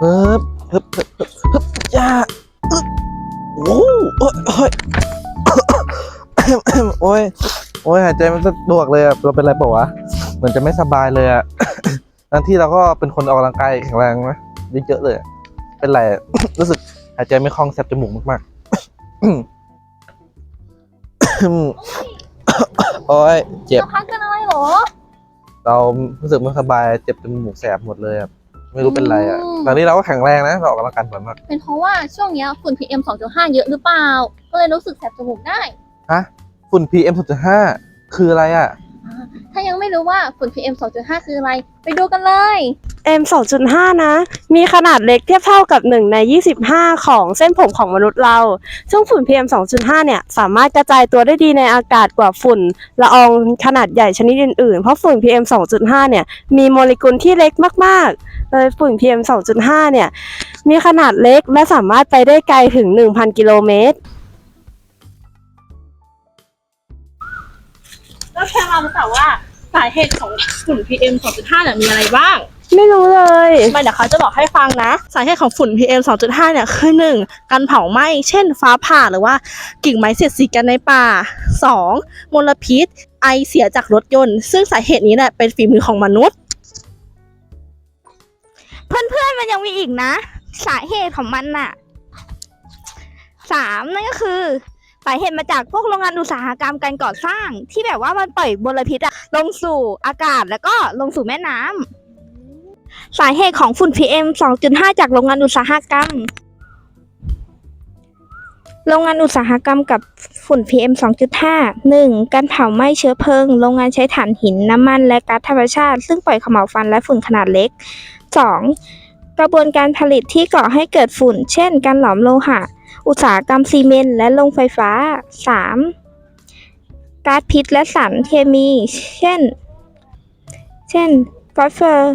เฮึบฮึบฮึบฮึบฮึบย่าอึ๊บโอ้โอ้ยโอ้ยโอ้ยโอ้ยหายใจมันสะดวกเลยอะเราเป็นไรเปล่าวะเหมือนจะไม่สบายเลยอะทั้งที่เราก็เป็นคนออกกำลังกายแข็งแรงนะเยอะๆเลยอะเป็นไรอะรู้สึกหายใจไม่คล่องแสบจมูกมากๆโอ้ยเจ็บจะพักกันอะไรเหรอ เรารู้สึกไม่สบายเจ็บจมูกแสบหมดเลยอะ ไม่รู้เป็นไรอะอืมตอนนี้เราก็แข็งแรงนะเราออกกำลังกายบ่อยมาก เป็นเพราะว่าช่วงเนี้ยฝุ่น PM 2.5 เยอะหรือเปล่า ก็เลยรู้สึกแสบจมูกได้ ฮะ ฝุ่น PM 2.5 คืออะไรอะถ้ายังไม่รู้ว่าฝุ่น PM 2.5 คืออะไร ไปดูกันเลย M 2.5 นะ มีขนาดเล็กเทียบเท่ากับ 1 ใน 25 ของเส้นผมของมนุษย์เรา ซึ่งฝุ่น PM 2.5 เนี่ย สามารถกระจายตัวได้ดีในอากาศกว่าฝุ่นละอองขนาดใหญ่ชนิดอื่นๆ เพราะฝุ่น PM 2.5 เนี่ย มีโมเลกุลที่เล็กมากๆ โดยฝุ่น PM 2.5 เนี่ย มีขนาดเล็กและสามารถไปได้ไกลถึง 1,000 กิโลเมตร แล้วแพรเรารู้จักว่าสาเหตุของฝุ่น PM 2.5เนี่ยมีอะไรบ้าง ไม่รู้เลยไม่เดี๋ยวเขาจะบอกให้ฟังนะ สาเหตุของฝุ่น PM 2.5 เนี่ยคือหนึ่งการเผาไหม้ เช่นฟ้าผ่าหรือว่ากิ่งไม้เสียดสีกันในป่า 2. มลพิษ ไอเสียจากรถยนต์ ซึ่งสาเหตุนี้แหละเป็นฝีมือของมนุษย์เพื่อนๆ มันยังมีอีกนะ สาเหตุของมันน่ะสามนั่นก็คือสาเหตุมาจากพวกโรงงานอุตสาหกรรมการก่อสร้าง ที่แบบว่ามันปล่อยมลพิษอะลงสู่อากาศแล้วก็ลงสู่แม่น้ำสาเหตุของฝุ่น PM 2.5 จากโรงงานอุตสาหกรรม โรงงานอุตสาหกรรมกับฝุ่น PM 2.5 1. การเผาไหม้เชื้อเพลิง โรงงานใช้ถ่านหิน น้ำมัน และก๊าซธรรมชาติ ซึ่งปล่อยขมเหลาวฟันและฝุ่นขนาดเล็ก 2. กระบวนการผลิตที่ก่อให้เกิดฝุ่น เช่น การหลอมโลหะ อุตสาหกรรมซีเมนต์และโรงไฟฟ้า 3. ก๊าซพิษและสารเคมี เช่น เช่นฟอสเฟอร์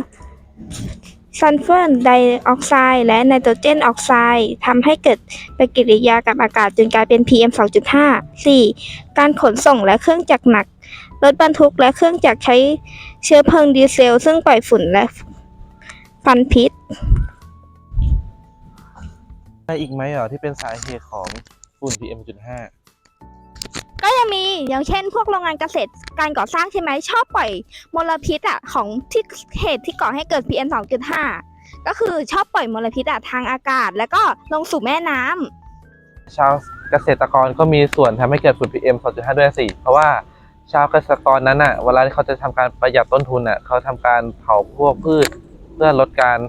ซัลเฟอร์ไดออกไซด์และไนโตรเจนออกไซด์ทำให้เกิดปฏิกิริยากับอากาศจนกลายเป็น PM 2.5 4. การขนส่งและเครื่องจักรหนัก รถบรรทุกและเครื่องจักรใช้เชื้อเพลิงดีเซล ซึ่งปล่อยฝุ่นและฟันพิษ อะไรอีกไหมอะที่เป็นสาเหตุของฝุ่น PM 2.5ก็ยังมีอย่างเช่น พวกโรงงานเกษตรการก่อสร้างใช่ไหมชอบปล่อยมลพิษอะของที่เหตุที่ก่อให้เกิด PM 2.5 ก็คือชอบปล่อยมลพิษอะทางอากาศ แล้วก็ลงสู่แม่น้ำ ชาวเกษตรกรก็มีส่วนทำให้เกิดฝุ่น PM 2.5 ด้วยสิเพราะว่าชาวเกษตรกรนั้นอะเวลาที่เขาจะทำการประหยัดต้นทุนอะเขาทำการเผาพวกพืช เพื่อลดการ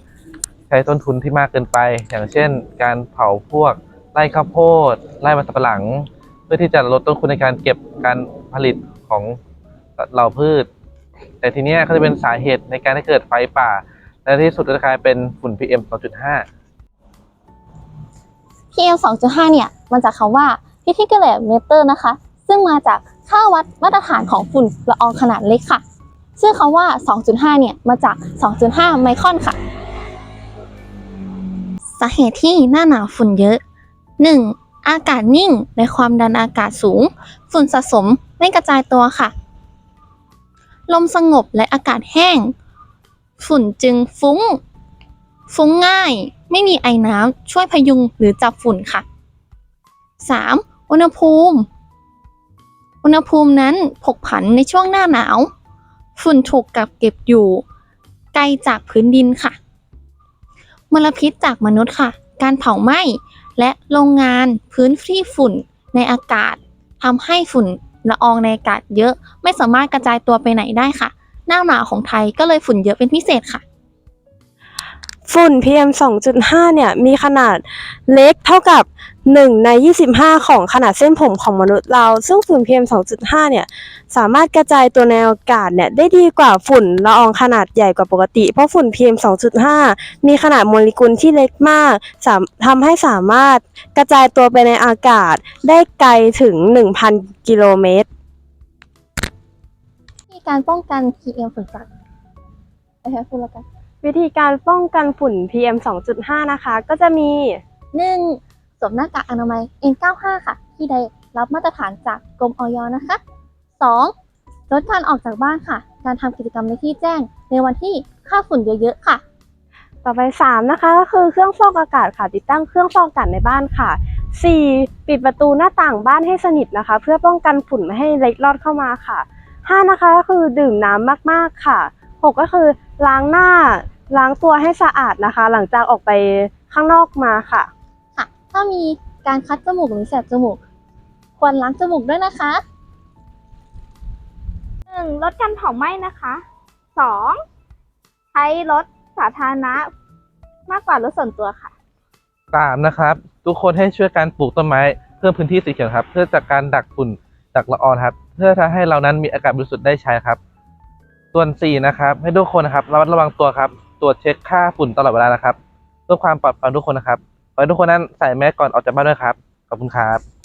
ใช้ต้นทุนที่มากเกินไป อย่างเช่น การเผาพวกไร่ข้าวโพดไร่มันสำปะหลัง เพื่อที่จะลดต้นทุนในการเก็บการผลิตของเหล่าพืช แต่ทีเนี้ยเขาจะเป็นสาเหตุในการให้เกิดไฟป่า และที่สุดก็จะกลายเป็นฝุ่น PM 2.5 PM 2.5 เนี่ยมาจากคำว่า particulate matter นะคะ ซึ่งมาจากค่าวัดมาตรฐานของฝุ่นละอองขนาดเล็กค่ะ ซึ่งคำว่า 2.5 เนี่ยมาจาก 2.5 ไมครอนค่ะาเหตุที่หน้าหนาวฝุ่นเยอะ 1. อากาศนิ่งและความดันอากาศสูง ฝุ่นสะสมไม่กระจายตัวค่ะ ลมสงบและอากาศแห้ง ฝุ่นจึงฟุ้ง ฟุ้งง่าย ไม่มีไอน้ำช่วยพยุงหรือจับฝุ่นค่ะ 3. อุณหภูมิ อุณหภูมินั้นผกผันในช่วงหน้าหนาว ฝุ่นถูกกักเก็บอยู่ ไกลจากพื้นดินค่ะ มลพิษจากมนุษย์ค่ะ การเผาไหม้และโรงงานพื้นที่ฝุ่นในอากาศทำให้ฝุ่นละอองในอากาศเยอะ ไม่สามารถกระจายตัวไปไหนได้ค่ะ หน้าหนาวของไทยก็เลยฝุ่นเยอะเป็นพิเศษค่ะ ฝุ่น PM 2.5 เนี่ยมีขนาดเล็กเท่ากับ 1 ใน 25 ของขนาดเส้นผมของมนุษย์เรา ซึ่งฝุ่น PM 2.5 เนี่ยสามารถกระจายตัวในอากาศเนี่ยได้ดีกว่าฝุ่นละอองขนาดใหญ่กว่าปกติ เพราะฝุ่น PM 2.5 มีขนาดโมเลกุลที่เล็กมากามทำให้สามารถกระจายตัวไปในอากาศได้ไกลถึง 1,000 กิโลเมตรที่การป้องกัน PM ฝุ่นจัดไปให้พูดแล้วกัน วิธีการป้องกันฝุ่น PM 2.5 นะคะ ก็จะมีหนึ่งสวมหน้ากากอนามัย N95 ค่ะ ที่ได้รับมาตรฐานจากกรมออยนะคะ 2. ลดการออกจากบ้านค่ะ การทำกิจกรรมในที่แจ้ง ในวันที่ค่าฝุ่นเยอะๆค่ะ ต่อไป 3 นะคะก็คือเครื่องฟอกอากาศค่ะ ติดตั้งเครื่องฟอกอากาศในบ้านค่ะ 4. ปิดประตูหน้าต่างบ้านให้สนิทนะคะ เพื่อป้องกันฝุ่นไม่ให้เล็ดลอดเข้ามาค่ะ 5. นะคะก็คือดื่มน้ำมากๆค่ะ 6. ก็คือล้างหน้า ล้างตัวให้สะอาดนะคะ หลังจากออกไปข้างนอกมาค่ะ ค่ะ ถ้ามีการคัดจมูกหรือแสบจมูก ควรล้างจมูกด้วยนะคะหนึ่งลดการเผาไหม้นะคะสองใช้รถสาธารณะ มากกว่ารถส่วนตัวค่ะ สามนะครับ ทุกคนให้ช่วยกันปลูกต้นไม้เพิ่มพื้นที่สีเขียวครับ เพื่อจากการดักฝุ่นดักละอองครับ เพื่อทำให้เรานั้นมีอากาศบริสุทธิ์ได้ใช้ครับ ส่วนสี่นะครับ ให้ทุกคนนะครับระมัดระวังตัวครับ ตรวจเช็คค่าฝุ่นตลอดเวลานะครับเพื่อความปลอดภัยทุกคนนะครับขอให้ทุกคนนั้นใส่แมสก่อนออกจากบ้านด้วยครับขอบคุณครับ